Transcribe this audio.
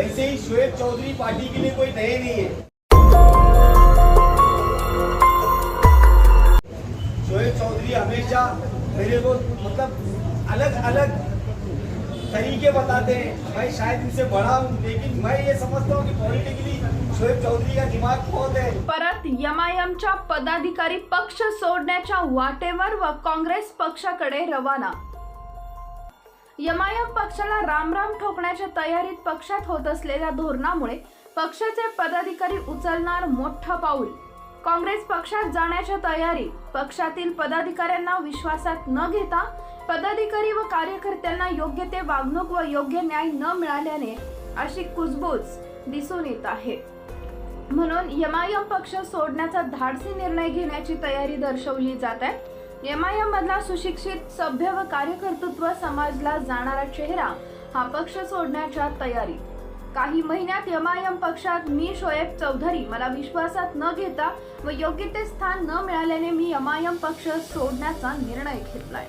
वैसे ही शोएब चौधरी पार्टी के लिए कोई नए नहीं है। शोएब चौधरी हमेशा मेरे को मतलब अलग अलग तरीके बताते हैं। मैं शायद इनसे बड़ा हूँ लेकिन मैं ये समझता हूँ कि पॉलिटिकली शोएब चौधरी का दिमाग बहुत है। परत यमायमच्या पदाधिकारी पक्ष सोडण्याच्या वाटेवर व वा काँग्रेस पक्षाकडे रवाना यमायम पक्षाला रामराम ठोकण्याच्या तयारीत पक्षात होत असलेल्या धोरणामुळे पक्षाचे पदाधिकारी उचलणार मोठं पाऊल. काँग्रेस पक्षात जाण्याच्या तयारी पक्षातील पदाधिकाऱ्यांना विश्वासात न घेता पदाधिकारी व कार्यकर्त्यांना योग्य ते वागणूक व योग्य न्याय न मिळाल्याने अशी कुजबूज दिसून येत आहे. म्हणून यमायम पक्ष सोडण्याचा धाडसी निर्णय घेण्याची तयारी दर्शवली जात आहे. एमआयएम मधला सुशिक्षित सभ्य व कार्यकर्तृत्व समाजला जाणारा चेहरा हा पक्ष सोडण्याच्या तयारीत काही महिन्यात एमआयएम पक्षात मी शोएब चौधरी मला विश्वासात न घेता व योग्य ते स्थान न मिळाल्याने मी एमआयएम पक्ष सोडण्याचा निर्णय घेतलाय.